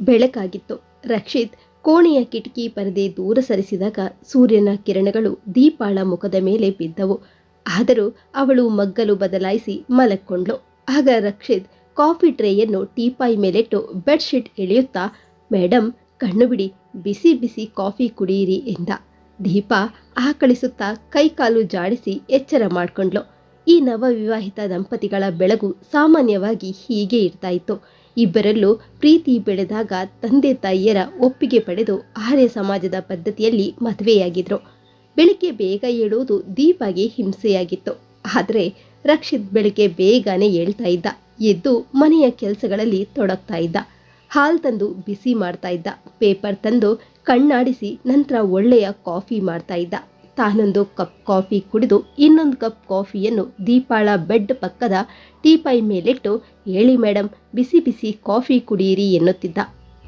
ಬೆಳಕಾಗಿತ್ತು. ರಕ್ಷಿತ್ ಕೋಣೆಯ ಕಿಟಕಿ ಪರದೆ ದೂರ ಸರಿಸಿದಾಗ ಸೂರ್ಯನ ಕಿರಣಗಳು ದೀಪಾಳ ಮುಖದ ಮೇಲೆ ಬಿದ್ದವು. ಆದರೂ ಅವಳು ಮಗ್ಗಲು ಬದಲಾಯಿಸಿ ಮಲಕ್ಕೊಂಡ್ಳು ಆಗ ರಕ್ಷಿತ್ ಕಾಫಿ ಟ್ರೇಯನ್ನು ಟೀಪಾಯಿ ಮೇಲಿಟ್ಟು ಬೆಡ್ಶೀಟ್ ಎಳೆಯುತ್ತಾ ಮೇಡಮ್ ಕಣ್ಣು ಬಿಡಿ, ಬಿಸಿ ಬಿಸಿ ಕಾಫಿ ಕುಡಿಯಿರಿ ಎಂದ. ದೀಪ ಆಕಳಿಸುತ್ತಾ ಕೈಕಾಲು ಜಾಡಿಸಿ ಎಚ್ಚರ ಮಾಡಿಕೊಂಡ್ಳು. ಈ ನವವಿವಾಹಿತ ದಂಪತಿಗಳ ಬೆಳಗು ಸಾಮಾನ್ಯವಾಗಿ ಹೀಗೆ ಇರ್ತಾ ಇತ್ತು. ಇಬ್ಬರಲ್ಲೂ ಪ್ರೀತಿ ಬೆಳೆದಾಗ ತಂದೆ ತಾಯಿಯರ ಒಪ್ಪಿಗೆ ಪಡೆದು ಆರ್ಯ ಸಮಾಜದ ಪದ್ಧತಿಯಲ್ಲಿ ಮದುವೆಯಾಗಿದ್ರು. ಬೆಳಿಗ್ಗೆ ಬೇಗ ಏಳುವುದು ದೀಪಾಗೆ ಹಿಂಸೆಯಾಗಿತ್ತು. ಆದರೆ ರಕ್ಷಿತ್ ಬೆಳಿಗ್ಗೆ ಬೇಗನೆ ಹೇಳ್ತಾ ಇದ್ದ. ಎದ್ದು ಮನೆಯ ಕೆಲಸಗಳಲ್ಲಿ ತೊಡಗ್ತಾ ಇದ್ದ. ಹಾಲು ತಂದು ಬಿಸಿ ಮಾಡ್ತಾ ಇದ್ದ. ಪೇಪರ್ ತಂದು ಕಣ್ಣಾಡಿಸಿ ನಂತರ ಒಳ್ಳೆಯ ಕಾಫಿ ಮಾಡ್ತಾ ಇದ್ದ. ತಾನೊಂದು ಕಪ್ ಕಾಫಿ ಕುಡಿದು ಇನ್ನೊಂದು ಕಪ್ ಕಾಫಿಯನ್ನು ದೀಪಾಳ ಬೆಡ್ ಪಕ್ಕದ ಟೀಪೈ ಮೇಲಿಟ್ಟು, ಹೇಳಿ ಮೇಡಮ್ ಬಿಸಿ ಬಿಸಿ ಕಾಫಿ ಕುಡಿಯಿರಿ ಎನ್ನುತ್ತಿದ್ದ.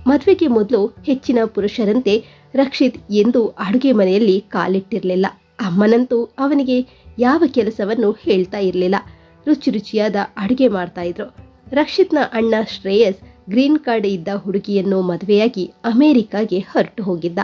ಮದುವೆಗೆ ಮೊದಲು ಹೆಚ್ಚಿನ ಪುರುಷರಂತೆ ರಕ್ಷಿತ್ ಎಂದು ಅಡುಗೆ ಮನೆಯಲ್ಲಿ ಕಾಲಿಟ್ಟಿರಲಿಲ್ಲ. ಅಮ್ಮನಂತೂ ಅವನಿಗೆ ಯಾವ ಕೆಲಸವನ್ನು ಹೇಳ್ತಾ ಇರಲಿಲ್ಲ. ರುಚಿ ರುಚಿಯಾದ ಅಡುಗೆ ಮಾಡ್ತಾ ಇದ್ರು. ರಕ್ಷಿತ್ನ ಅಣ್ಣ ಶ್ರೇಯಸ್ ಗ್ರೀನ್ ಕಾರ್ಡ್ ಇದ್ದ ಹುಡುಗಿಯನ್ನು ಮದುವೆಯಾಗಿ ಅಮೆರಿಕಾಗೆ ಹೊರಟು ಹೋಗಿದ್ದ.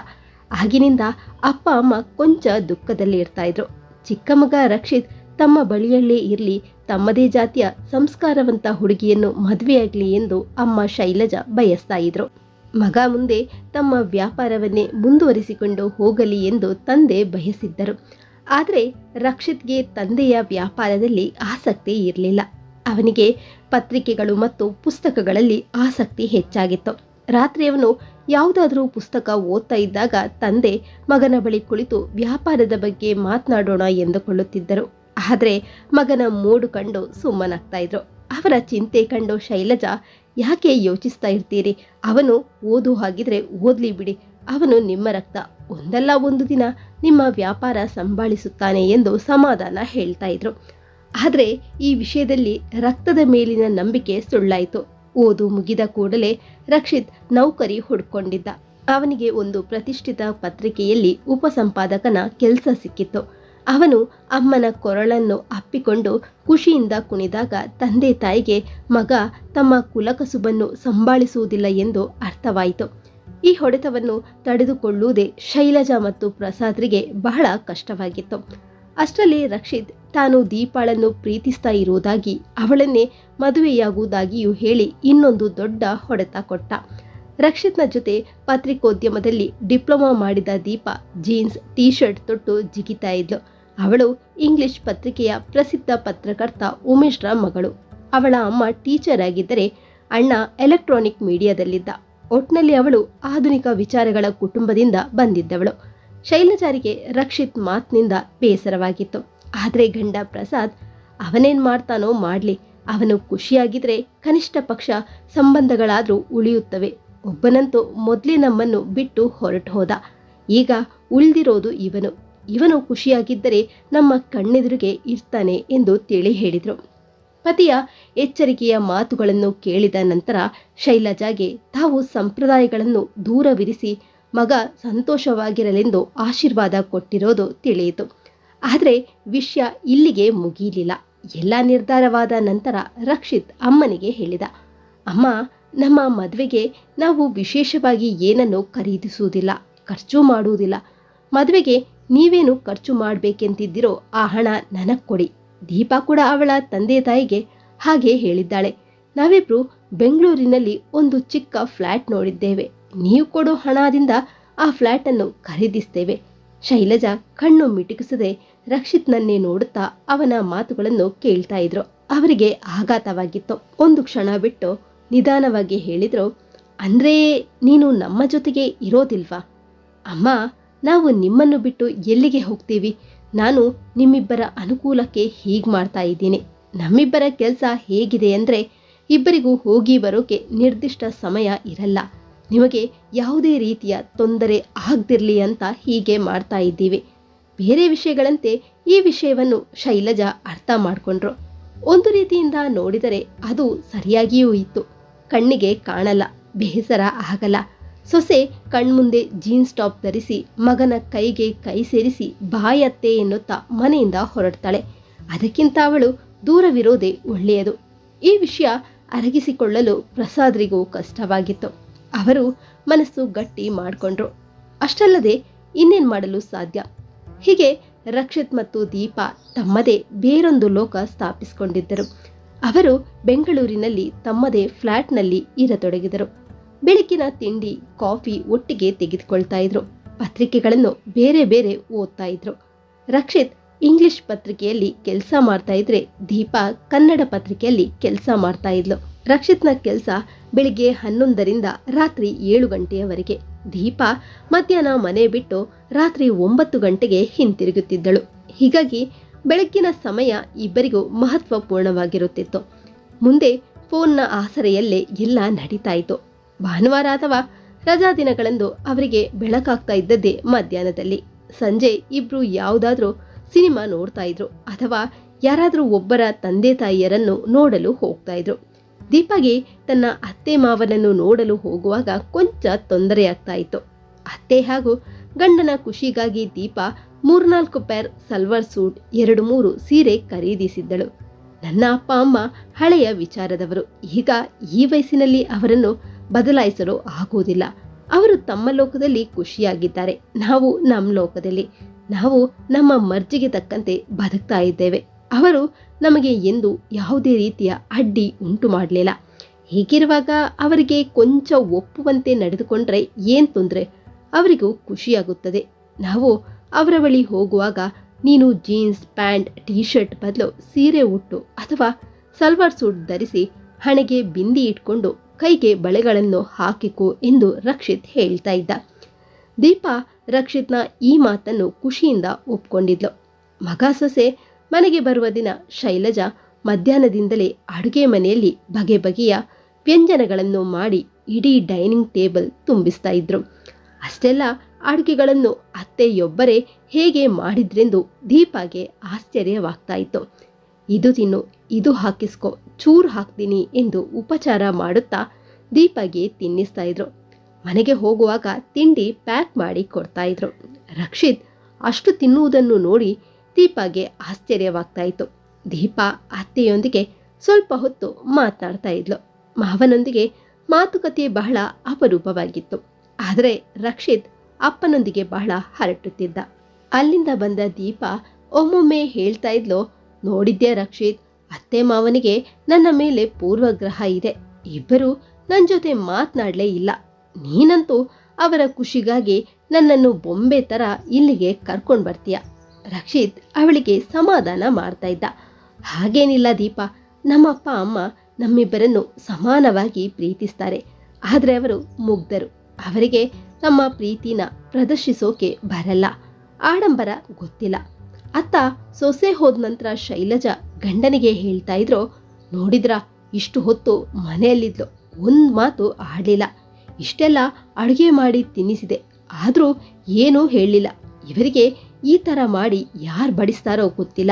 ಆಗಿನಿಂದ ಅಪ್ಪ, ಅಮ್ಮ ಕೊಂಚ ದುಃಖದಲ್ಲಿ ಇರ್ತಾ ಇದ್ರು. ಚಿಕ್ಕ ಮಗ ರಕ್ಷಿತ್ ತಮ್ಮ ಬಳಿಯಲ್ಲೇ ಇರಲಿ, ತಮ್ಮದೇ ಜಾತಿಯ ಸಂಸ್ಕಾರವಂತ ಹುಡುಗಿಯನ್ನು ಮದುವೆಯಾಗಲಿ ಎಂದು ಅಮ್ಮ ಶೈಲಜಾ ಬಯಸ್ತಾ ಇದ್ರು. ಮಗ ಮುಂದೆ ತಮ್ಮ ವ್ಯಾಪಾರವನ್ನೇ ಮುಂದುವರಿಸಿಕೊಂಡು ಹೋಗಲಿ ಎಂದು ತಂದೆ ಬಯಸಿದ್ದರು. ಆದರೆ ರಕ್ಷಿತ್ಗೆ ತಂದೆಯ ವ್ಯಾಪಾರದಲ್ಲಿ ಆಸಕ್ತಿ ಇರಲಿಲ್ಲ. ಅವನಿಗೆ ಪತ್ರಿಕೆಗಳು ಮತ್ತು ಪುಸ್ತಕಗಳಲ್ಲಿ ಆಸಕ್ತಿ ಹೆಚ್ಚಾಗಿತ್ತು. ರಾತ್ರಿ ಅವನು ಯಾವುದಾದ್ರೂ ಪುಸ್ತಕ ಓದ್ತಾ ಇದ್ದಾಗ ತಂದೆ ಮಗನ ಬಳಿ ಕುಳಿತು ವ್ಯಾಪಾರದ ಬಗ್ಗೆ ಮಾತನಾಡೋಣ ಎಂದುಕೊಳ್ಳುತ್ತಿದ್ದರು. ಆದರೆ ಮಗನ ಮೂಡು ಕಂಡು ಸುಮ್ಮನಾಗ್ತಾ ಇದ್ರು. ಅವರ ಚಿಂತೆ ಕಂಡು ಶೈಲಜಾ, ಯಾಕೆ ಯೋಚಿಸ್ತಾ ಇರ್ತೀರಿ? ಅವನು ಓದು ಹಾಗಿದ್ರೆ ಓದ್ಲಿ ಬಿಡಿ. ಅವನು ನಿಮ್ಮ ರಕ್ತ. ಒಂದಲ್ಲ ಒಂದು ದಿನ ನಿಮ್ಮ ವ್ಯಾಪಾರ ಸಂಭಾಳಿಸುತ್ತಾನೆ ಎಂದು ಸಮಾಧಾನ ಹೇಳ್ತಾ ಇದ್ರು. ಆದರೆ ಈ ವಿಷಯದಲ್ಲಿ ರಕ್ತದ ಮೇಲಿನ ನಂಬಿಕೆ ಸುಳ್ಳಾಯಿತು. ಓದು ಮುಗಿದ ಕೂಡಲೇ ರಕ್ಷಿತ್ ನೌಕರಿ ಹುಡ್ಕೊಂಡಿದ್ದ. ಅವನಿಗೆ ಒಂದು ಪ್ರತಿಷ್ಠಿತ ಪತ್ರಿಕೆಯಲ್ಲಿ ಉಪಸಂಪಾದಕನ ಕೆಲಸ ಸಿಕ್ಕಿತ್ತು. ಅವನು ಅಮ್ಮನ ಕೊರಳನ್ನು ಅಪ್ಪಿಕೊಂಡು ಖುಷಿಯಿಂದ ಕುಣಿದಾಗ ತಂದೆ ತಾಯಿಗೆ, ಮಗ, ತಮ್ಮ ಕುಲಕಸುಬನ್ನು ಸಂಭಾಳಿಸುವುದಿಲ್ಲ ಎಂದು ಅರ್ಥವಾಯಿತು. ಈ ಹೊಡೆತವನ್ನು ತಡೆದುಕೊಳ್ಳುವುದೇ ಶೈಲಜಾ ಮತ್ತು ಪ್ರಸಾದ್ರಿಗೆ ಬಹಳ ಕಷ್ಟವಾಗಿತ್ತು. ಅಷ್ಟರಲ್ಲಿ ರಕ್ಷಿತ್ ತಾನು ದೀಪಾಳನ್ನು ಪ್ರೀತಿಸ್ತಾ ಇರುವುದಾಗಿ ಅವಳನ್ನೇ ಮದುವೆಯಾಗುವುದಾಗಿಯೂ ಹೇಳಿ ಇನ್ನೊಂದು ದೊಡ್ಡ ಹೊಡೆತ ಕೊಟ್ಟ. ರಕ್ಷಿತ್ನ ಜೊತೆ ಪತ್ರಿಕೋದ್ಯಮದಲ್ಲಿ ಡಿಪ್ಲೊಮಾ ಮಾಡಿದ ದೀಪ ಜೀನ್ಸ್ ಟೀ ಶರ್ಟ್ ತೊಟ್ಟು ಜಿಗಿತಾ ಇದ್ಲು. ಅವಳು ಇಂಗ್ಲಿಷ್ ಪತ್ರಿಕೆಯ ಪ್ರಸಿದ್ಧ ಪತ್ರಕರ್ತ ಉಮೇಶ್ರ ಮಗಳು. ಅವಳ ಅಮ್ಮ ಟೀಚರ್ ಆಗಿದ್ದರೆ ಅಣ್ಣ ಎಲೆಕ್ಟ್ರಾನಿಕ್ ಮೀಡಿಯಾದಲ್ಲಿದ್ದ. ಒಟ್ನಲ್ಲಿ ಅವಳು ಆಧುನಿಕ ವಿಚಾರಗಳ ಕುಟುಂಬದಿಂದ ಬಂದಿದ್ದವಳು. ಶೈಲಜಾರಿಗೆ ರಕ್ಷಿತ್ ಮಾತಿನಿಂದ ಬೇಸರವಾಗಿತ್ತು. ಆದರೆ ಗಂಡ ಪ್ರಸಾದ್ ಅವನೇನ್ ಮಾಡ್ತಾನೋ ಮಾಡ್ಲಿ. ಅವನು ಖುಷಿಯಾಗಿದ್ರೆ ಕನಿಷ್ಠ ಪಕ್ಷ ಸಂಬಂಧಗಳಾದರೂ ಉಳಿಯುತ್ತವೆ. ಒಬ್ಬನಂತೂ ಮೊದಲೇ ನಮ್ಮನ್ನು ಬಿಟ್ಟು ಹೊರಟು ಹೋದ. ಈಗ ಉಳಿದಿರೋದು ಇವನು. ಇವನು ಖುಷಿಯಾಗಿದ್ದರೆ ನಮ್ಮ ಕಣ್ಣೆದುರಿಗೆ ಇರ್ತಾನೆ ಎಂದು ತಿಳಿ ಹೇಳಿದರು. ಪತಿಯ ಎಚ್ಚರಿಕೆಯ ಮಾತುಗಳನ್ನು ಕೇಳಿದ ನಂತರ ಶೈಲಜಾಗೆ ತಾವು ಸಂಪ್ರದಾಯಗಳನ್ನು ದೂರವಿರಿಸಿ ಮಗ ಸಂತೋಷವಾಗಿರಲೆಂದು ಆಶೀರ್ವಾದ ಕೊಟ್ಟಿರೋದು ತಿಳಿಯಿತು. ಆದರೆ ವಿಷಯ ಇಲ್ಲಿಗೆ ಮುಗಿಯಲಿಲ್ಲ. ಎಲ್ಲ ನಿರ್ಧಾರವಾದ ನಂತರ ರಕ್ಷಿತ್ ಅಮ್ಮನಿಗೆ ಹೇಳಿದ, ಅಮ್ಮ, ನಮ್ಮ ಮದುವೆಗೆ ನಾವು ವಿಶೇಷವಾಗಿ ಏನನ್ನು ಖರೀದಿಸುವುದಿಲ್ಲ, ಖರ್ಚು ಮಾಡುವುದಿಲ್ಲ. ಮದುವೆಗೆ ನೀವೇನು ಖರ್ಚು ಮಾಡಬೇಕೆಂತಿದ್ದೀರೋ ಆ ಹಣ ನನಗೆ ಕೊಡಿ. ದೀಪಾ ಕೂಡ ಅವಳ ತಂದೆ ತಾಯಿಗೆ ಹಾಗೆ ಹೇಳಿದ್ದಾಳೆ. ನಾವಿಬ್ರು ಬೆಂಗಳೂರಿನಲ್ಲಿ ಒಂದು ಚಿಕ್ಕ ಫ್ಲ್ಯಾಟ್ ನೋಡಿದ್ದೇವೆ. ನೀವು ಕೊಡೋ ಹಣದಿಂದ ಆ ಫ್ಲ್ಯಾಟನ್ನು ಖರೀದಿಸ್ತೇವೆ. ಶೈಲಜಾ ಕಣ್ಣು ಮಿಟುಕಿಸದೆ ರಕ್ಷಿತ್ನನ್ನೇ ನೋಡುತ್ತಾ ಅವನ ಮಾತುಗಳನ್ನು ಕೇಳ್ತಾ ಇದ್ರು. ಅವರಿಗೆ ಆಘಾತವಾಗಿತ್ತು. ಒಂದು ಕ್ಷಣ ಬಿಟ್ಟು ನಿಧಾನವಾಗಿ ಹೇಳಿದ್ರು, ಅಂದ್ರೆ ನೀನು ನಮ್ಮ ಜೊತೆಗೆ ಇರೋದಿಲ್ವಾ? ಅಮ್ಮ, ನಾವು ನಿಮ್ಮನ್ನು ಬಿಟ್ಟು ಎಲ್ಲಿಗೆ ಹೋಗ್ತೀವಿ? ನಾನು ನಿಮ್ಮಿಬ್ಬರ ಅನುಕೂಲಕ್ಕೆ ಹೀಗೆ ಮಾಡ್ತಾ ಇದ್ದೀನಿ. ನಮ್ಮಿಬ್ಬರ ಕೆಲಸ ಹೇಗಿದೆ ಅಂದರೆ ಇಬ್ಬರಿಗೂ ಹೋಗಿ ಬರೋಕೆ ನಿರ್ದಿಷ್ಟ ಸಮಯ ಇರಲ್ಲ. ನಿಮಗೆ ಯಾವುದೇ ರೀತಿಯ ತೊಂದರೆ ಆಗದಿರಲಿ ಅಂತ ಹೀಗೆ ಮಾಡ್ತಾ ಇದ್ದೀವಿ. ಬೇರೆ ವಿಷಯಗಳಂತೆ ಈ ವಿಷಯವನ್ನು ಶೈಲಜಾ ಅರ್ಥ ಮಾಡಿಕೊಂಡ್ರು. ಒಂದು ರೀತಿಯಿಂದ ನೋಡಿದರೆ ಅದು ಸರಿಯಾಗಿಯೂ ಇತ್ತು. ಕಣ್ಣಿಗೆ ಕಾಣಲ್ಲ, ಬೇಸರ ಆಗಲ್ಲ. ಸೊಸೆ ಕಣ್ಮುಂದೆ ಜೀನ್ಸ್ ಟಾಪ್ ಧರಿಸಿ, ಮಗನ ಕೈಗೆ ಕೈ ಸೇರಿಸಿ ಬಾಯತ್ತೆ ಎನ್ನುತ್ತಾ ಮನೆಯಿಂದ ಹೊರಡ್ತಾಳೆ. ಅದಕ್ಕಿಂತ ಅವಳು ದೂರವಿರೋದೇ ಒಳ್ಳೆಯದು. ಈ ವಿಷಯ ಅರಗಿಸಿಕೊಳ್ಳಲು ಪ್ರಸಾದ್ರಿಗೂ ಕಷ್ಟವಾಗಿತ್ತು. ಅವರು ಮನಸ್ಸು ಗಟ್ಟಿ ಮಾಡಿಕೊಂಡ್ರು. ಅಷ್ಟಲ್ಲದೆ ಇನ್ನೇನ್ ಮಾಡಲು ಸಾಧ್ಯ? ಹೀಗೆ ರಕ್ಷಿತ್ ಮತ್ತು ದೀಪಾ ತಮ್ಮದೇ ಬೇರೊಂದು ಲೋಕ ಸ್ಥಾಪಿಸಿಕೊಂಡಿದ್ದರು. ಅವರು ಬೆಂಗಳೂರಿನಲ್ಲಿ ತಮ್ಮದೇ ಫ್ಲ್ಯಾಟ್ನಲ್ಲಿ ಇರತೊಡಗಿದರು. ಬೆಳಕಿನ ತಿಂಡಿ, ಕಾಫಿ ಒಟ್ಟಿಗೆ ತೆಗೆದುಕೊಳ್ತಾ ಇದ್ರು. ಪತ್ರಿಕೆಗಳನ್ನು ಬೇರೆ ಬೇರೆ ಓದ್ತಾ ಇದ್ರು. ರಕ್ಷಿತ್ ಇಂಗ್ಲಿಷ್ ಪತ್ರಿಕೆಯಲ್ಲಿ ಕೆಲಸ ಮಾಡ್ತಾ ಇದ್ರೆ ದೀಪಾ ಕನ್ನಡ ಪತ್ರಿಕೆಯಲ್ಲಿ ಕೆಲಸ ಮಾಡ್ತಾ ಇದ್ಲು. ರಕ್ಷಿತ್ನ ಕೆಲಸ ಬೆಳಿಗ್ಗೆ ಹನ್ನೊಂದರಿಂದ ರಾತ್ರಿ ಏಳು ಗಂಟೆಯವರೆಗೆ. ದೀಪಾ ಮಧ್ಯಾಹ್ನ ಮನೆ ಬಿಟ್ಟು ರಾತ್ರಿ ಒಂಬತ್ತು ಗಂಟೆಗೆ ಹಿಂತಿರುಗುತ್ತಿದ್ದಳು. ಹೀಗಾಗಿ ಬೆಳಗ್ಗಿನ ಸಮಯ ಇಬ್ಬರಿಗೂ ಮಹತ್ವಪೂರ್ಣವಾಗಿರುತ್ತಿತ್ತು. ಮುಂದೆ ಫೋನ್ನ ಆಸರೆಯಲ್ಲೇ ಎಲ್ಲ ನಡೀತಾ ಇತ್ತು ಭಾನುವಾರ ಅಥವಾ ರಜಾ ದಿನಗಳಂದು ಅವರಿಗೆ ಬೆಳಕಾಗ್ತಾ ಇದ್ದದ್ದೇ ಮಧ್ಯಾಹ್ನದಲ್ಲಿ. ಸಂಜೆ ಇಬ್ರು ಯಾವುದಾದ್ರೂ ಸಿನಿಮಾ ನೋಡ್ತಾ ಇದ್ರು ಅಥವಾ ಯಾರಾದರೂ ಒಬ್ಬರ ತಂದೆ ತಾಯಿಯರನ್ನು ನೋಡಲು ಹೋಗ್ತಾ ಇದ್ರು. ದೀಪಾಗೆ ತನ್ನ ಅತ್ತೆ ಮಾವನನ್ನು ನೋಡಲು ಹೋಗುವಾಗ ಕೊಂಚ ತೊಂದರೆಯಾಗ್ತಾ ಇತ್ತು ಅತ್ತೆ ಹಾಗೂ ಗಂಡನ ಖುಷಿಗಾಗಿ ದೀಪ ಮೂರ್ನಾಲ್ಕು ಪೇರ್ ಸಲ್ವಾರ್ ಸೂಟ್, ಎರಡು ಮೂರು ಸೀರೆ ಖರೀದಿಸಿದ್ದಳು. ನನ್ನ ಅಪ್ಪ ಅಮ್ಮ ಹಳೆಯ ವಿಚಾರದವರು. ಈಗ ಈ ವಯಸ್ಸಿನಲ್ಲಿ ಅವರನ್ನು ಬದಲಾಯಿಸಲು ಆಗುವುದಿಲ್ಲ. ಅವರು ತಮ್ಮ ಲೋಕದಲ್ಲಿ ಖುಷಿಯಾಗಿದ್ದಾರೆ. ನಾವು ನಮ್ಮ ಲೋಕದಲ್ಲಿ. ನಾವು ನಮ್ಮ ಮರ್ಜಿಗೆ ತಕ್ಕಂತೆ ಬದುಕ್ತಾ ಇದ್ದೇವೆ. ಅವರು ನಮಗೆ ಎಂದು ಯಾವುದೇ ರೀತಿಯ ಅಡ್ಡಿ ಉಂಟು ಮಾಡಲಿಲ್ಲ. ಹೀಗಿರುವಾಗ ಅವರಿಗೆ ಕೊಂಚ ಒಪ್ಪುವಂತೆ ನಡೆದುಕೊಂಡ್ರೆ ಏನು ತೊಂದರೆ? ಅವರಿಗೂ ಖುಷಿಯಾಗುತ್ತದೆ. ನಾವು ಅವರ ಬಳಿ ಹೋಗುವಾಗ ನೀನು ಜೀನ್ಸ್, ಪ್ಯಾಂಟ್ ಟೀ ಶರ್ಟ್ ಬದಲು ಸೀರೆ ಉಟ್ಟು ಅಥವಾ ಸಲ್ವಾರ್ ಸೂಟ್ ಧರಿಸಿ ಹಣೆಗೆ ಬಿಂದಿ ಇಟ್ಕೊಂಡು ಕೈಗೆ ಬಳೆಗಳನ್ನು ಹಾಕಿಕೋ ಎಂದು ರಕ್ಷಿತ್ ಹೇಳ್ತಾ ಇದ್ದ. ದೀಪಾ ರಕ್ಷಿತ್ನ ಈ ಮಾತನ್ನು ಖುಷಿಯಿಂದ ಒಪ್ಕೊಂಡಿದ್ಲು. ಮಗ ಸೊಸೆ ಮನೆಗೆ ಬರುವ ದಿನ ಶೈಲಜಾ ಮಧ್ಯಾಹ್ನದಿಂದಲೇ ಅಡುಗೆ ಮನೆಯಲ್ಲಿ ಬಗೆ ಬಗೆಯ ವ್ಯಂಜನಗಳನ್ನು ಮಾಡಿ ಇಡೀ ಡೈನಿಂಗ್ ಟೇಬಲ್ ತುಂಬಿಸ್ತಾ ಇದ್ರು. ಅಷ್ಟೆಲ್ಲ ಅಡುಗೆಗಳನ್ನು ಅತ್ತೆಯೊಬ್ಬರೇ ಹೇಗೆ ಮಾಡಿದ್ರೆಂದು ದೀಪಾಗೆ ಆಶ್ಚರ್ಯವಾಗ್ತಾ ಇತ್ತು. ಇದು ತಿನ್ನು, ಇದು ಹಾಕಿಸ್ಕೊ, ಚೂರು ಹಾಕ್ತೀನಿ ಎಂದು ಉಪಚಾರ ಮಾಡುತ್ತಾ ದೀಪಾಗೆ ತಿನ್ನಿಸ್ತಾ ಇದ್ರು. ಮನೆಗೆ ಹೋಗುವಾಗ ತಿಂಡಿ ಪ್ಯಾಕ್ ಮಾಡಿ ಕೊಡ್ತಾ ಇದ್ರು. ರಕ್ಷಿತ್ ಅಷ್ಟು ತಿನ್ನುವುದನ್ನು ನೋಡಿ ದೀಪಾಗೆ ಆಶ್ಚರ್ಯವಾಗ್ತಾ ಇತ್ತು ದೀಪಾ ಅತ್ತೆಯೊಂದಿಗೆ ಸ್ವಲ್ಪ ಹೊತ್ತು ಮಾತನಾಡ್ತಾ ಇದ್ಲು. ಮಾವನೊಂದಿಗೆ ಮಾತುಕತೆ ಬಹಳ ಅಪರೂಪವಾಗಿತ್ತು. ಆದರೆ ರಕ್ಷಿತ್ ಅಪ್ಪನೊಂದಿಗೆ ಬಹಳ ಹರಟುತ್ತಿದ್ದ. ಅಲ್ಲಿಂದ ಬಂದ ದೀಪ ಒಮ್ಮೊಮ್ಮೆ ಹೇಳ್ತಾ ಇದ್ಲು, ನೋಡಿದ್ಯಾ ರಕ್ಷಿತ್, ಅತ್ತೆ ಮಾವನಿಗೆ ನನ್ನ ಮೇಲೆ ಪೂರ್ವಗ್ರಹ ಇದೆ. ಇಬ್ಬರು ನನ್ನ ಜೊತೆ ಮಾತನಾಡಲೇ ಇಲ್ಲ. ನೀನಂತೂ ಅವರ ಖುಷಿಗಾಗಿ ನನ್ನನ್ನು ಬೊಂಬೆ ಥರ ಇಲ್ಲಿಗೆ ಕರ್ಕೊಂಡು ಬರ್ತೀಯ? ರಕ್ಷಿತ್ ಅವಳಿಗೆ ಸಮಾಧಾನ ಮಾಡ್ತಾ ಇದ್ದ. ಹಾಗೇನಿಲ್ಲ ದೀಪ ನಮ್ಮಪ್ಪ ಅಮ್ಮ ನಮ್ಮಿಬ್ಬರನ್ನು ಸಮಾನವಾಗಿ ಪ್ರೀತಿಸ್ತಾರೆ. ಆದರೆ ಅವರು ಮುಗ್ಧರು. ಅವರಿಗೆ ನಮ್ಮ ಪ್ರೀತಿನ ಪ್ರದರ್ಶಿಸೋಕೆ ಬರಲ್ಲ. ಆಡಂಬರ ಗೊತ್ತಿಲ್ಲ. ಅತ್ತ ಸೊಸೆ ಹೋದ ನಂತರ ಶೈಲಜ ಗಂಡನಿಗೆ ಹೇಳ್ತಾ ಇದ್ರು, ನೋಡಿದ್ರ, ಇಷ್ಟು ಹೊತ್ತು ಮನೆಯಲ್ಲಿದ್ಲು. ಒಂದು ಮಾತು ಆಡಲಿಲ್ಲ. ಇಷ್ಟೆಲ್ಲ ಅಡುಗೆ ಮಾಡಿ ತಿನ್ನಿಸಿದೆ. ಆದರೂ ಏನೂ ಹೇಳಲಿಲ್ಲ. ಇವರಿಗೆ ಈ ಥರ ಮಾಡಿ ಯಾರು ಬಡಿಸ್ತಾರೋ ಗೊತ್ತಿಲ್ಲ.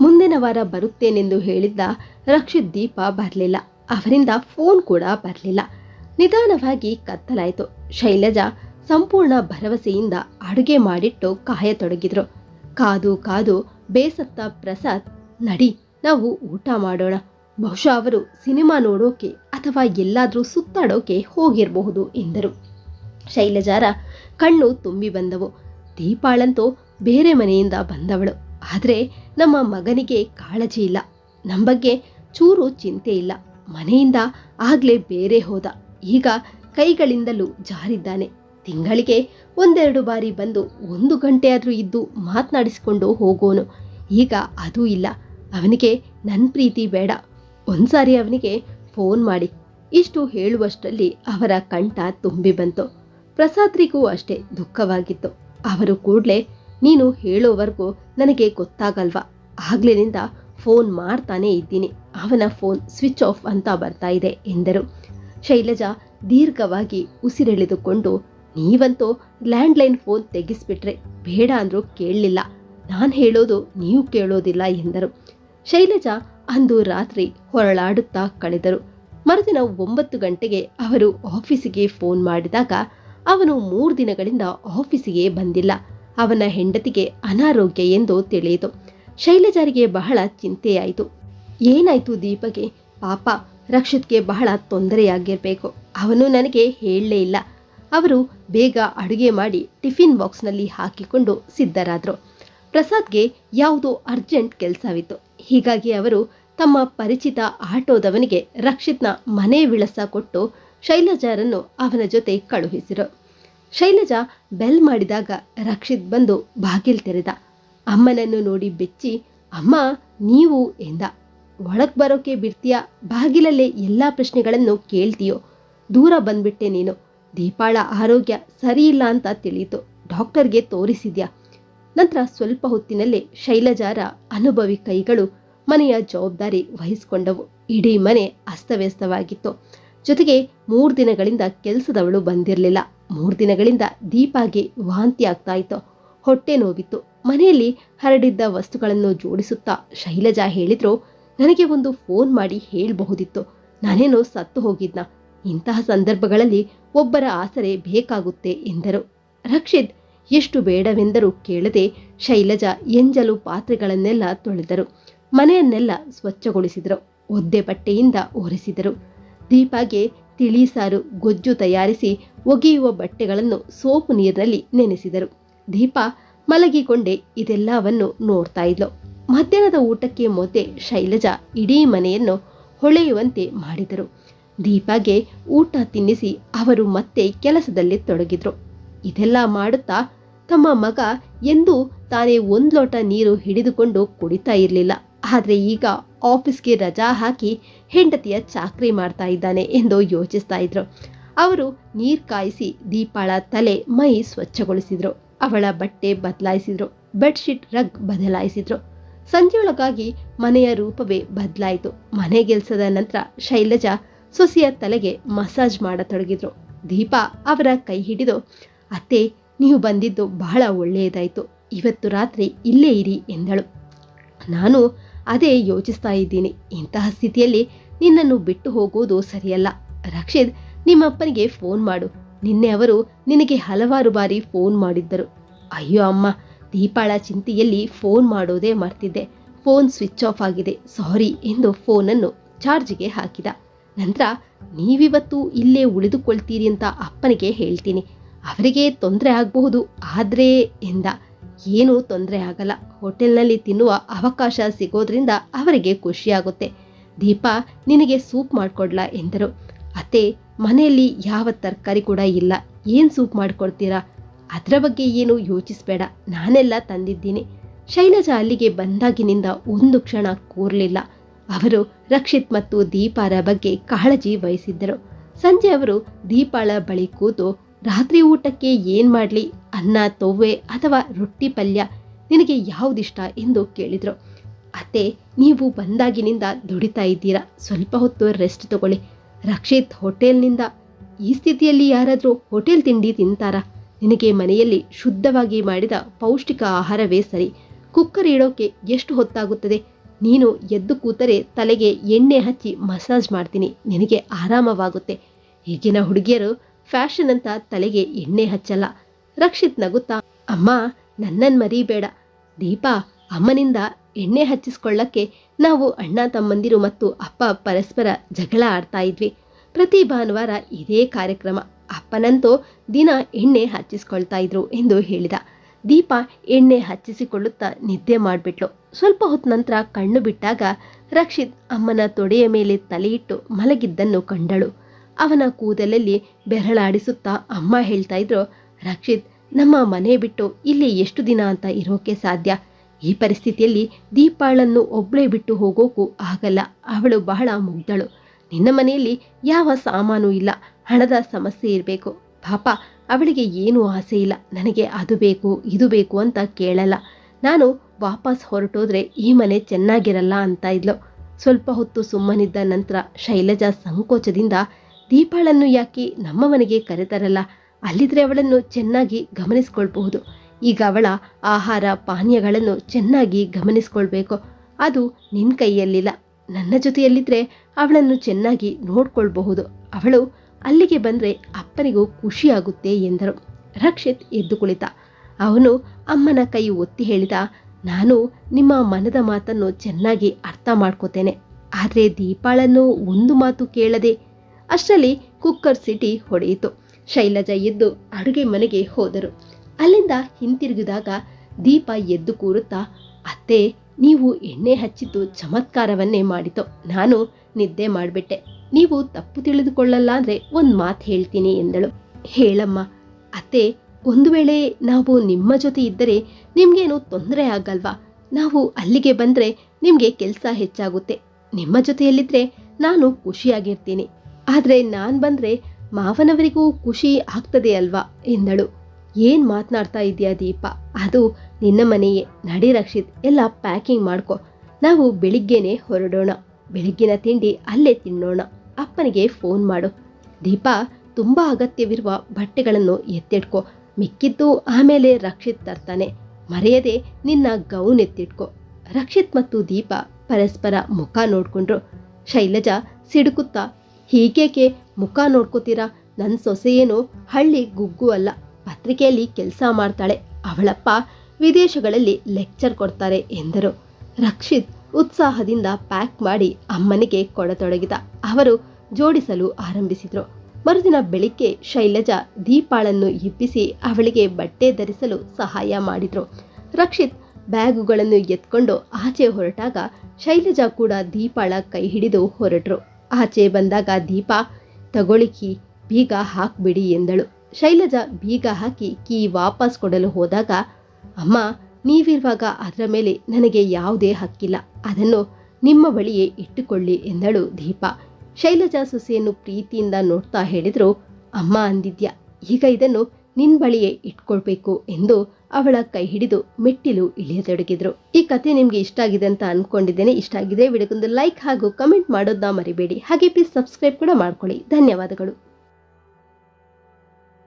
ಮುಂದಿನ ವಾರ ಬರುತ್ತೇನೆಂದು ಹೇಳಿದ್ದ ರಕ್ಷಿತ್ ದೀಪ ಬರಲಿಲ್ಲ. ಅವರಿಂದ ಫೋನ್ ಕೂಡ ಬರಲಿಲ್ಲ. ನಿಧಾನವಾಗಿ ಕತ್ತಲಾಯಿತು. ಶೈಲಜಾ ಸಂಪೂರ್ಣ ಭರವಸೆಯಿಂದ ಅಡುಗೆ ಮಾಡಿಟ್ಟು ಕಾಯತೊಡಗಿದ್ರು. ಕಾದು ಕಾದು ಬೇಸತ್ತ ಪ್ರಸಾದ್, ನಡಿ, ನಾವು ಊಟ ಮಾಡೋಣ. ಬಹುಶಃ ಅವರು ಸಿನಿಮಾ ನೋಡೋಕೆ ಅಥವಾ ಎಲ್ಲಾದರೂ ಸುತ್ತಾಡೋಕೆ ಹೋಗಿರಬಹುದು, ಎಂದರು. ಶೈಲಜಾರ ಕಣ್ಣು ತುಂಬಿ ಬಂದವು. ದೀಪಾಳಂತೂ ಬೇರೆ ಮನೆಯಿಂದ ಬಂದವಳು. ಆದರೆ ನಮ್ಮ ಮಗನಿಗೆ ಕಾಳಜಿ ಇಲ್ಲ. ನಮ್ಮ ಬಗ್ಗೆ ಚೂರು ಚಿಂತೆ ಇಲ್ಲ. ಮನೆಯಿಂದ ಆಗ್ಲೇ ಬೇರೆ ಹೋದ. ಈಗ ಕೈಗಳಿಂದಲೂ ಜಾರಿದ್ದಾನೆ. ತಿಂಗಳಿಗೆ ಒಂದೆರಡು ಬಾರಿ ಬಂದು ಒಂದು ಗಂಟೆಯಾದರೂ ಇದ್ದು ಮಾತನಾಡಿಸಿಕೊಂಡು ಹೋಗೋನು. ಈಗ ಅದೂ ಇಲ್ಲ. ಅವನಿಗೆ ನನ್ನ ಪ್ರೀತಿ ಬೇಡ. ಒಂದ್ಸಾರಿ ಅವನಿಗೆ ಫೋನ್ ಮಾಡಿ. ಇಷ್ಟು ಹೇಳುವಷ್ಟರಲ್ಲಿ ಅವರ ಕಂಠ ತುಂಬಿ ಬಂತು. ಪ್ರಸಾದ್ರಿಗೂ ಅಷ್ಟೇ ದುಃಖವಾಗಿತ್ತು. ಅವರು ಕೂಡಲೇ ನೀನು ಹೇಳೋವರೆಗೂ ನನಗೆ ಗೊತ್ತಾಗಲ್ವಾ? ಆಗ್ಲಿನಿಂದ ಫೋನ್ ಮಾಡ್ತಾನೇ ಇದ್ದೀನಿ. ಅವನ ಫೋನ್ ಸ್ವಿಚ್ ಆಫ್ ಅಂತ ಬರ್ತಾ ಇದೆ ಎಂದರು. ಶೈಲಜಾ ದೀರ್ಘವಾಗಿ ಉಸಿರೆಳೆದುಕೊಂಡು, ನೀವಂತೂ ಲ್ಯಾಂಡ್ಲೈನ್ ಫೋನ್ ತೆಗೆಸ್ಬಿಟ್ರೆ ಬೇಡ ಅಂದರೂ ಕೇಳಲಿಲ್ಲ. ನಾನು ಹೇಳೋದು ನೀವು ಕೇಳೋದಿಲ್ಲ ಎಂದರು. ಶೈಲಜಾ ಅಂದು ರಾತ್ರಿ ಹೊರಳಾಡುತ್ತಾ ಕಳೆದರು. ಮರುದಿನ ಒಂಬತ್ತು ಗಂಟೆಗೆ ಅವರು ಆಫೀಸಿಗೆ ಫೋನ್ ಮಾಡಿದಾಗ ಅವನು ಮೂರು ದಿನಗಳಿಂದ ಆಫೀಸಿಗೆ ಬಂದಿಲ್ಲ. ಅವನ ಹೆಂಡತಿಗೆ ಅನಾರೋಗ್ಯ ಎಂದು ತಿಳಿಯಿತು. ಶೈಲಜಾರಿಗೆ ಬಹಳ ಚಿಂತೆಯಾಯಿತು. ಏನಾಯ್ತು ದೀಪಗೆ? ಪಾಪ, ರಕ್ಷಿತ್ಗೆ ಬಹಳ ತೊಂದರೆಯಾಗಿರಬೇಕು. ಅವನು ನನಗೆ ಹೇಳಲೇ ಇಲ್ಲ. ಅವರು ಬೇಗ ಅಡುಗೆ ಮಾಡಿ ಟಿಫಿನ್ ಬಾಕ್ಸ್ನಲ್ಲಿ ಹಾಕಿಕೊಂಡು ಸಿದ್ಧರಾದರು. ಪ್ರಸಾದ್ಗೆ ಯಾವುದೋ ಅರ್ಜೆಂಟ್ ಕೆಲಸವಿತ್ತು. ಹೀಗಾಗಿ ಅವರು ತಮ್ಮ ಪರಿಚಿತ ಆಟೋದವನಿಗೆ ರಕ್ಷಿತ್ನ ಮನೆ ವಿಳಾಸ ಕೊಟ್ಟು ಶೈಲಜಾರನ್ನು ಅವನ ಜೊತೆ ಕಳುಹಿಸಿದರು ಶೈಲಜಾ ಬೆಲ್ ಮಾಡಿದಾಗ ರಕ್ಷಿತ್ ಬಂದು ಬಾಗಿಲು ತೆರೆದ. ಅಮ್ಮನನ್ನು ನೋಡಿ ಬೆಚ್ಚಿ, ಅಮ್ಮ, ನೀವು ಎಂದ? ಒಳಗ್ ಬರೋಕೆ ಬಿಡ್ತೀಯಾ? ಬಾಗಿಲಲ್ಲೇ ಎಲ್ಲ ಪ್ರಶ್ನೆಗಳನ್ನು ಕೇಳ್ತೀಯೋ? ದೂರ ಬಂದ್ಬಿಟ್ಟೆ ನೀನು. ದೀಪಾಳ ಆರೋಗ್ಯ ಸರಿಯಿಲ್ಲ ಅಂತ ತಿಳಿಯಿತು. ಡಾಕ್ಟರ್ಗೆ ತೋರಿಸಿದ್ಯಾ? ನಂತರ ಸ್ವಲ್ಪ ಹೊತ್ತಿನಲ್ಲೇ ಶೈಲಜಾರ ಅನುಭವಿ ಕೈಗಳು ಮನೆಯ ಜವಾಬ್ದಾರಿ ವಹಿಸಿಕೊಂಡವು. ಇಡೀ ಮನೆ ಅಸ್ತವ್ಯಸ್ತವಾಗಿತ್ತು. ಜೊತೆಗೆ ಮೂರು ದಿನಗಳಿಂದ ಕೆಲಸದವಳು ಬಂದಿರಲಿಲ್ಲ. ಮೂರು ದಿನಗಳಿಂದ ದೀಪಾಗೆ ವಾಂತಿ ಆಗ್ತಾ ಇತ್ತು ಹೊಟ್ಟೆ ನೋವಿತ್ತು. ಮನೆಯಲ್ಲಿ ಹರಡಿದ್ದ ವಸ್ತುಗಳನ್ನು ಜೋಡಿಸುತ್ತಾ ಶೈಲಜಾ ಹೇಳಿದ್ರು, ನನಗೆ ಒಂದು ಫೋನ್ ಮಾಡಿ ಹೇಳಬಹುದಿತ್ತು. ನಾನೇನೋ ಸತ್ತು ಹೋಗಿದ್ನ. ಇಂತಹ ಸಂದರ್ಭಗಳಲ್ಲಿ ಒಬ್ಬರ ಆಸರೆ ಬೇಕಾಗುತ್ತೆ, ಎಂದರು. ರಕ್ಷಿತ್ ಎಷ್ಟು ಬೇಡವೆಂದರೂ ಕೇಳದೆ ಶೈಲಜಾ ಎಂಜಲು ಪಾತ್ರೆಗಳನ್ನೆಲ್ಲ ತೊಳೆದರು. ಮನೆಯನ್ನೆಲ್ಲ ಸ್ವಚ್ಛಗೊಳಿಸಿದರು. ಒದ್ದೆ ಬಟ್ಟೆಯಿಂದ ಒರೆಸಿದರು. ದೀಪಾಗೆ ತಿಳಿ ಸಾರು ಗೊಜ್ಜು ತಯಾರಿಸಿ ಒಗೆಯುವ ಬಟ್ಟೆಗಳನ್ನು ಸೋಪು ನೀರಿನಲ್ಲಿ ನೆನೆಸಿದರು. ದೀಪ ಮಲಗಿಕೊಂಡೇ ಇದೆಲ್ಲವನ್ನು ನೋಡ್ತಾ ಇದ್ಲು. ಮಧ್ಯಾಹ್ನದ ಊಟಕ್ಕೆ ಮೊದಲೇ ಶೈಲಜಾ ಇಡೀ ಮನೆಯನ್ನು ಹೊಳೆಯುವಂತೆ ಮಾಡಿದರು. ದೀಪಾಗೆ ಊಟ ತಿನ್ನಿಸಿ ಅವರು ಮತ್ತೆ ಕೆಲಸದಲ್ಲಿ ತೊಡಗಿದ್ರು. ಇದೆಲ್ಲ ಮಾಡುತ್ತಾ ತಮ್ಮ ಮಗ ಎಂದೂ ತಾನೇ ಒಂದು ಲೋಟ ನೀರು ಹಿಡಿದುಕೊಂಡು ಕುಡಿತಾ ಇರಲಿಲ್ಲ. ಆದರೆ ಈಗ ಆಫೀಸ್ಗೆ ರಜಾ ಹಾಕಿ ಹೆಂಡತಿಯ ಚಾಕ್ರಿ ಮಾಡ್ತಾ ಇದ್ದಾನೆ ಎಂದು ಯೋಚಿಸ್ತಾ ಇದ್ರು. ಅವರು ನೀರ್ ಕಾಯಿಸಿ ದೀಪಾಳ ತಲೆ ಮೈ ಸ್ವಚ್ಛಗೊಳಿಸಿದ್ರು. ಅವಳ ಬಟ್ಟೆ ಬದಲಾಯಿಸಿದ್ರು. Bedsheet rug ಬದಲಾಯಿಸಿದ್ರು. ಸಂಜೆಯೊಳಗಾಗಿ ಮನೆಯ ರೂಪವೇ ಬದಲಾಯಿತು. ಮನೆಗೆಲ್ಸದ ನಂತರ ಶೈಲಜಾ ಸೊಸೆಯ ತಲೆಗೆ ಮಸಾಜ್ ಮಾಡತೊಡಗಿದ್ರು. ದೀಪಾ ಅವರ ಕೈ ಹಿಡಿದು, ಅತ್ತೆ, ನೀವು ಬಂದಿದ್ದು ಬಹಳ ಒಳ್ಳೆಯದಾಯಿತು. ಇವತ್ತು ರಾತ್ರಿ ಇಲ್ಲೇ ಇರಿ ಎಂದಳು. ನಾನು ಅದೇ ಯೋಚಿಸ್ತಾ ಇದ್ದೀನಿ. ಇಂತಹ ಸ್ಥಿತಿಯಲ್ಲಿ ನಿನ್ನನ್ನು ಬಿಟ್ಟು ಹೋಗುವುದು ಸರಿಯಲ್ಲ. ರಕ್ಷಿತ್, ನಿಮ್ಮಪ್ಪನಿಗೆ ಫೋನ್ ಮಾಡು. ನಿನ್ನೆ ಅವರು ನಿನಗೆ ಹಲವಾರು ಬಾರಿ ಫೋನ್ ಮಾಡಿದ್ದರು. ಅಯ್ಯೋ ಅಮ್ಮ, ದೀಪಾಳ ಚಿಂತೆಯಲ್ಲಿ ಫೋನ್ ಮಾಡೋದೇ ಮರ್ತಿದ್ದೆ. ಫೋನ್ ಸ್ವಿಚ್ ಆಫ್ ಆಗಿದೆ. ಸಾರಿ ಎಂದು ಫೋನನ್ನು ಚಾರ್ಜ್ಗೆ ಹಾಕಿದ. ನಂತರ, ನೀವಿವತ್ತು ಇಲ್ಲೇ ಉಳಿದುಕೊಳ್ತೀರಿ ಅಂತ ಅಪ್ಪನಿಗೆ ಹೇಳ್ತೀನಿ. ಅವರಿಗೆ ತೊಂದರೆ ಆಗಬಹುದು, ಆದ್ರೆ ಎಂದ. ಏನೂ ತೊಂದರೆ ಆಗಲ್ಲ. ಹೋಟೆಲ್ನಲ್ಲಿ ತಿನ್ನುವ ಅವಕಾಶ ಸಿಗೋದ್ರಿಂದ ಅವರಿಗೆ ಖುಷಿಯಾಗುತ್ತೆ. ದೀಪಾ, ನಿನಗೆ ಸೂಪ್ ಮಾಡ್ಕೊಡ್ಲಾ ಎಂದರು. ಅತ್ತೆ, ಮನೆಯಲ್ಲಿ ಯಾವ ತರಕಾರಿ ಕೂಡ ಇಲ್ಲ. ಏನು ಸೂಪ್ ಮಾಡಿಕೊಡ್ತೀರಾ? ಅದರ ಬಗ್ಗೆ ಏನು ಯೋಚಿಸಬೇಡ. ನಾನೆಲ್ಲ ತಂದಿದ್ದೀನಿ. ಶೈಲಜಾ ಅಲ್ಲಿಗೆ ಬಂದಾಗಿನಿಂದ ಒಂದು ಕ್ಷಣ ಕೂರಲಿಲ್ಲ. ಅವರು ರಕ್ಷಿತ್ ಮತ್ತು ದೀಪಾರ ಬಗ್ಗೆ ಕಾಳಜಿ ವಹಿಸಿದ್ದರು. ಸಂಜೆ ಅವರು ದೀಪಾಳ ಬಳಿ ಕೂತು, ರಾತ್ರಿ ಊಟಕ್ಕೆ ಏನು ಮಾಡ್ಲಿ? ಅನ್ನ, ತೊವ್ವೆ ಅಥವಾ ರೊಟ್ಟಿ ಪಲ್ಯ? ನಿನಗೆ ಯಾವುದಿಷ್ಟ? ಎಂದು ಕೇಳಿದ್ರು. ಅತ್ತೆ, ನೀವು ಬಂದಾಗಿನಿಂದ ದುಡಿತಾ ಇದ್ದೀರಾ? ಸ್ವಲ್ಪ ಹೊತ್ತು ರೆಸ್ಟ್ ತಗೊಳ್ಳಿ. ರಕ್ಷಿತ್ ಹೋಟೆಲ್ನಿಂದ. ಈ ಸ್ಥಿತಿಯಲ್ಲಿ ಯಾರಾದರೂ ಹೋಟೆಲ್ ತಿಂಡಿ ತಿಂತಾರಾ? ನಿನಗೆ ಮನೆಯಲ್ಲಿ ಶುದ್ಧವಾಗಿ ಮಾಡಿದ ಪೌಷ್ಟಿಕ ಆಹಾರವೇ ಸರಿ. ಕುಕ್ಕರ್ ಇಡೋಕೆ ಎಷ್ಟು ಹೊತ್ತಾಗುತ್ತದೆ? ನೀನು ಎದ್ದು ಕೂತರೆ ತಲೆಗೆ ಎಣ್ಣೆ ಹಚ್ಚಿ ಮಸಾಜ್ ಮಾಡ್ತೀನಿ. ನಿನಗೆ ಆರಾಮವಾಗುತ್ತೆ. ಈಗಿನ ಹುಡುಗಿಯರು ಫ್ಯಾಷನ್ ಅಂತ ತಲೆಗೆ ಎಣ್ಣೆ ಹಚ್ಚಲ್ಲ. ರಕ್ಷಿತ್ ನಗುತ್ತಾ, ಅಮ್ಮ, ನನ್ನನ್ ಮರಿಬೇಡ. ದೀಪಾ ಅಮ್ಮನಿಂದ ಎಣ್ಣೆ ಹಚ್ಚಿಸ್ಕೊಳ್ಳಕ್ಕೆ ನಾವು ಅಣ್ಣ, ತಮ್ಮಂದಿರು ಮತ್ತು ಅಪ್ಪ ಪರಸ್ಪರ ಜಗಳ ಆಡ್ತಾ ಇದ್ವಿ. ಪ್ರತಿ ಭಾನುವಾರ ಇದೇ ಕಾರ್ಯಕ್ರಮ. ಅಪ್ಪನಂತೂ ದಿನ ಎಣ್ಣೆ ಹಚ್ಚಿಸ್ಕೊಳ್ತಾ ಇದ್ರು ಎಂದು ಹೇಳಿದ. ದೀಪ ಎಣ್ಣೆ ಹಚ್ಚಿಸಿಕೊಳ್ಳುತ್ತಾ ನಿದ್ದೆ ಮಾಡಿಬಿಟ್ಲು. ಸ್ವಲ್ಪ ಹೊತ್ತ ನಂತರ ಕಣ್ಣು ಬಿಟ್ಟಾಗ ರಕ್ಷಿತ್ ಅಮ್ಮನ ತೊಡೆಯ ಮೇಲೆ ತಲೆಯಿಟ್ಟು ಮಲಗಿದ್ದನ್ನು ಕಂಡಳು. ಅವನ ಕೂದಲಲ್ಲಿ ಬೆರಳಾಡಿಸುತ್ತಾ ಅಮ್ಮ ಹೇಳ್ತಾ ಇದ್ರು, ರಕ್ಷಿತ್, ನಮ್ಮ ಮನೆ ಬಿಟ್ಟು ಇಲ್ಲಿ ಎಷ್ಟು ದಿನ ಅಂತ ಇರೋಕೆ ಸಾಧ್ಯ? ಈ ಪರಿಸ್ಥಿತಿಯಲ್ಲಿ ದೀಪಾಳನ್ನು ಒಬ್ಬಳೇ ಬಿಟ್ಟು ಹೋಗೋಕು ಆಗಲ್ಲ. ಅವಳು ಬಹಳ ಮುಗ್ಧಳು ನಿನ್ನ ಮನೆಯಲ್ಲಿ ಯಾವ ಸಾಮಾನು ಇಲ್ಲ. ಹಣದ ಸಮಸ್ಯೆ ಇರಬೇಕು. ಪಾಪ, ಅವಳಿಗೆ ಏನೂ ಆಸೆ ಇಲ್ಲ. ನನಗೆ ಅದು ಬೇಕು, ಇದು ಬೇಕು ಅಂತ ಕೇಳಲ್ಲ. ನಾನು ವಾಪಸ್ ಹೊರಟೋದ್ರೆ ಈ ಮನೆ ಚೆನ್ನಾಗಿರಲ್ಲ ಅಂತ ಇದ್ಲು. ಸ್ವಲ್ಪ ಹೊತ್ತು ಸುಮ್ಮನಿದ್ದ ನಂತರ ಶೈಲಜಾ ಸಂಕೋಚದಿಂದ, ದೀಪಾಳನ್ನು ಯಾಕೆ ನಮ್ಮ ಮನೆಗೆ ಕರೆತರಲ್ಲ? ಅಲ್ಲಿದ್ರೆ ಅವಳನ್ನು ಚೆನ್ನಾಗಿ ಗಮನಿಸ್ಕೊಳ್ಬಹುದು. ಈಗ ಅವಳ ಆಹಾರ ಪಾನೀಯಗಳನ್ನು ಚೆನ್ನಾಗಿ ಗಮನಿಸ್ಕೊಳ್ಬೇಕು. ಅದು ನಿನ್ನ ಕೈಯಲ್ಲಿಲ್ಲ. ನನ್ನ ಜೊತೆಯಲ್ಲಿದ್ದರೆ ಅವಳನ್ನು ಚೆನ್ನಾಗಿ ನೋಡ್ಕೊಳ್ಬಹುದು. ಅವಳು ಅಲ್ಲಿಗೆ ಬಂದರೆ ಅಪ್ಪನಿಗೂ ಖುಷಿಯಾಗುತ್ತೆ ಎಂದರು. ರಕ್ಷಿತ್ ಎದ್ದು ಕುಳಿತ. ಅವನು ಅಮ್ಮನ ಕೈ ಒತ್ತಿ ಹೇಳಿದ, ನಾನು ನಿಮ್ಮ ಮನದ ಮಾತನ್ನು ಚೆನ್ನಾಗಿ ಅರ್ಥ ಮಾಡ್ಕೋತೇನೆ. ಆದರೆ ದೀಪಾಳನ್ನು ಒಂದು ಮಾತು ಕೇಳದೆ. ಅಷ್ಟರಲ್ಲಿ ಕುಕ್ಕರ್ ಸಿಟಿ ಹೊಡೆಯಿತು. ಶೈಲಜಾ ಎದ್ದು ಅಡುಗೆ ಮನೆಗೆ ಹೋದರು. ಅಲ್ಲಿಂದ ಹಿಂತಿರುಗಿದಾಗ ದೀಪ ಎದ್ದು ಕೂರುತ್ತಾ, ಅತ್ತೆ, ನೀವು ಎಣ್ಣೆ ಹಚ್ಚಿದ್ದು ಚಮತ್ಕಾರವನ್ನೇ ಮಾಡಿತು. ನಾನು ನಿದ್ದೆ ಮಾಡಿಬಿಟ್ಟೆ. ನೀವು ತಪ್ಪು ತಿಳಿದುಕೊಳ್ಳಲ್ಲ ಅಂದ್ರೆ ಒಂದು ಮಾತು ಹೇಳ್ತೀನಿ ಎಂದಳು. ಹೇಳಮ್ಮ, ಅತ್ತೆ, ಒಂದು ವೇಳೆ ನಾವು ನಿಮ್ಮ ಜೊತೆ ಇದ್ದರೆ ನಿಮ್ಗೇನು ತೊಂದರೆ ಆಗಲ್ವಾ? ನಾವು ಅಲ್ಲಿಗೆ ಬಂದ್ರೆ ನಿಮಗೆ ಕೆಲಸ ಹೆಚ್ಚಾಗುತ್ತೆ. ನಿಮ್ಮ ಜೊತೆಯಲ್ಲಿದ್ರೆ ನಾನು ಖುಷಿಯಾಗಿರ್ತೀನಿ. ಆದ್ರೆ ನಾನು ಬಂದ್ರೆ ಮಾವನವರಿಗೂ ಖುಷಿ ಆಗ್ತದೆ ಅಲ್ವಾ? ಎಂದಳು. ಏನ್ ಮಾತನಾಡ್ತಾ ಇದೆಯಾ ದೀಪ? ಅದು ನಿನ್ನ ಮನೆಯೇ. ನಡಿ ರಕ್ಷಿತ್, ಎಲ್ಲ ಪ್ಯಾಕಿಂಗ್ ಮಾಡ್ಕೊ. ನಾವು ಬೆಳಿಗ್ಗೆನೆ ಹೊರಡೋಣ. ಬೆಳಗ್ಗಿನ ತಿಂಡಿ ಅಲ್ಲೇ ತಿನ್ನೋಣ. ಅಪ್ಪನಿಗೆ ಫೋನ್ ಮಾಡು. ದೀಪ, ತುಂಬ ಅಗತ್ಯವಿರುವ ಬಟ್ಟೆಗಳನ್ನು ಎತ್ತಿಟ್ಕೋ ಮಿಕ್ಕಿದ್ದು ಆಮೇಲೆ ರಕ್ಷಿತ್ ತರ್ತಾನೆ. ಮರೆಯದೆ ನಿನ್ನ ಗೌನ್ ಎತ್ತಿಟ್ಕೊ. ರಕ್ಷಿತ್ ಮತ್ತು ದೀಪ ಪರಸ್ಪರ ಮುಖ ನೋಡ್ಕೊಂಡ್ರು. ಶೈಲಜಾ ಸಿಡುಕುತ್ತಾ, ಹೀಗೇಕೆ ಮುಖ ನೋಡ್ಕೋತೀರಾ? ನನ್ನ ಸೊಸೆಯೇನು ಹಳ್ಳಿ ಗುಗ್ಗು ಅಲ್ಲ. ಪತ್ರಿಕೆಯಲ್ಲಿ ಕೆಲಸ ಮಾಡ್ತಾಳೆ. ಅವಳಪ್ಪ ವಿದೇಶಗಳಲ್ಲಿ ಲೆಕ್ಚರ್ ಕೊಡ್ತಾರೆ ಎಂದರು. ರಕ್ಷಿತ್ ಉತ್ಸಾಹದಿಂದ ಪ್ಯಾಕ್ ಮಾಡಿ ಅಮ್ಮನಿಗೆ ಕೊಡತೊಡಗಿದ. ಅವರು ಜೋಡಿಸಲು ಆರಂಭಿಸಿದರು. ಮರುದಿನ ಬೆಳಿಗ್ಗೆ ಶೈಲಜಾ ದೀಪಾಳನ್ನು ಇಬ್ಬಿಸಿ ಅವಳಿಗೆ ಬಟ್ಟೆ ಧರಿಸಲು ಸಹಾಯ ಮಾಡಿದರು. ರಕ್ಷಿತ್ ಬ್ಯಾಗುಗಳನ್ನು ಎತ್ಕೊಂಡು ಆಚೆ ಹೊರಟಾಗ ಶೈಲಜಾ ಕೂಡ ದೀಪಾಳ ಕೈ ಹಿಡಿದು ಹೊರಟರು. ಆಚೆ ಬಂದಾಗ ದೀಪ ತಗೊಳಿಕಿ ಬೀಗ ಹಾಕ್ಬಿಡಿ ಎಂದಳು. ಶೈಲಜಾ ಬೀಗ ಹಾಕಿ ಕೀ ವಾಪಸ್ ಕೊಡಲು ಹೋದಾಗ, ಅಮ್ಮ, ನೀವಿರುವಾಗ ಅದರ ಮೇಲೆ ನನಗೆ ಯಾವುದೇ ಹಕ್ಕಿಲ್ಲ. ಅದನ್ನು ನಿಮ್ಮ ಬಳಿಯೇ ಇಟ್ಟುಕೊಳ್ಳಿ ಎಂದಳು ದೀಪ. ಶೈಲಜಾ ಸೊಸೆಯನ್ನು ಪ್ರೀತಿಯಿಂದ ನೋಡ್ತಾ ಹೇಳಿದ್ರು, ಅಮ್ಮ ಅಂದಿದ್ಯಾ, ಈಗ ಇದನ್ನು ನಿನ್ ಬಳಿಯೇ ಇಟ್ಕೊಳ್ಬೇಕು ಎಂದು ಅವಳ ಕೈ ಹಿಡಿದು ಮೆಟ್ಟಿಲು ಇಳಿಯತೊಡಗಿದ್ರು. ಈ ಕತೆ ನಿಮ್ಗೆ ಇಷ್ಟ ಆಗಿದೆ ಅಂತ ಅನ್ಕೊಂಡಿದ್ದೇನೆ. ಇಷ್ಟ ಆಗಿದೆ, ವಿಡಿಯೋಗೊಂದು ಲೈಕ್ ಹಾಗೂ ಕಮೆಂಟ್ ಮಾಡೋದನ್ನ ಮರಿಬೇಡಿ. ಹಾಗೆ ಪ್ಲೀಸ್ ಸಬ್ಸ್ಕ್ರೈಬ್ ಕೂಡ ಮಾಡ್ಕೊಳ್ಳಿ. ಧನ್ಯವಾದಗಳು.